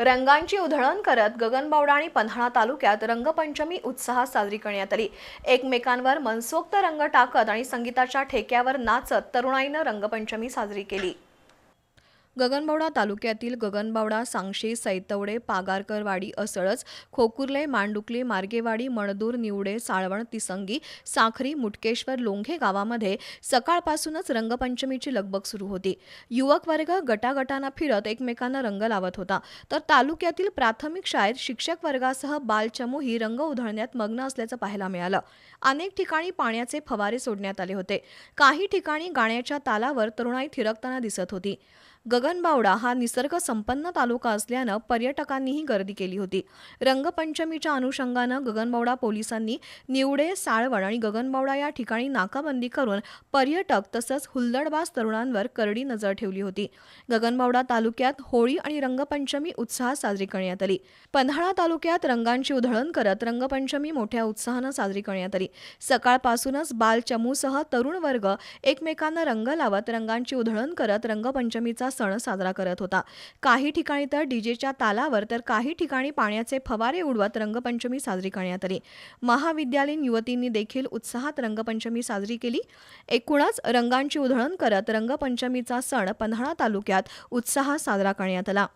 रंगांची उधळण करत गगनबावडा आणि पन्हाळा तालुक्यात रंगपंचमी उत्साहात साजरी करण्यात आली. एकमेकांवर मनसोक्त रंग टाकत आणि संगीताच्या ठेक्यावर नाचत तरुणाईनं रंगपंचमी साजरी केली. गगनबावडा तालुक्यातील गगनबावडा सांगशे सैतवडे पागारकरवाडी असळच खोकुर्ले मांडुकली मार्गेवाडी मणदूर निवडे साळवण तिसंगी साखरी मुटकेश्वर लोंघे गावामध्ये सकाळपासूनच रंगपंचमीची लगबग सुरू होती. युवक वर्ग गटागटांना फिरत एकमेकांना रंग लावत होता. तर तालुक्यातील प्राथमिक शाळेत शिक्षक वर्गासह बालचमूही रंग उधळण्यात मग्न असल्याचं पाहायला मिळालं. अनेक ठिकाणी पाण्याचे फवारे सोडण्यात आले होते. काही ठिकाणी गाण्याच्या तालावर तरुणाई थिरकताना दिसत होती. गगनबावडा हा निसर्ग संपन्न तालुका असल्यानं पर्यटकांनीही गर्दी केली होती. रंगपंचमीच्या अनुषंगानं गगनबावडा पोलिसांनी निवडे साळवण आणि गगनबावडा या ठिकाणी नाकाबंदी करून पर्यटक तसंच हुल्लडबाज तरुणांवर करडी नजर ठेवली होती. गगनबावडा तालुक्यात होळी आणि रंगपंचमी उत्साहात साजरी करण्यात आली. पन्हाळा तालुक्यात रंगांची उधळण करत रंगपंचमी मोठ्या उत्साहानं साजरी करण्यात आली. सकाळपासूनच बालचमूसह तरुण वर्ग एकमेकांना रंग लावत रंगांची उधळण करत रंगपंचमीचा सण साजरा करत होता. काही ठिकाणी तर डीजेच्या तालावर तर काही ठिकाणी पाण्याचे फवारे उडवत रंगपंचमी साजरी करण्यात आली. महाविद्यालयीन युवतींनी देखील उत्साहात रंगपंचमी साजरी केली. एकूणच रंगांची उधळण करत रंगपंचमीचा सण पन्हाळा तालुक्यात उत्साहात साजरा करण्यात आला.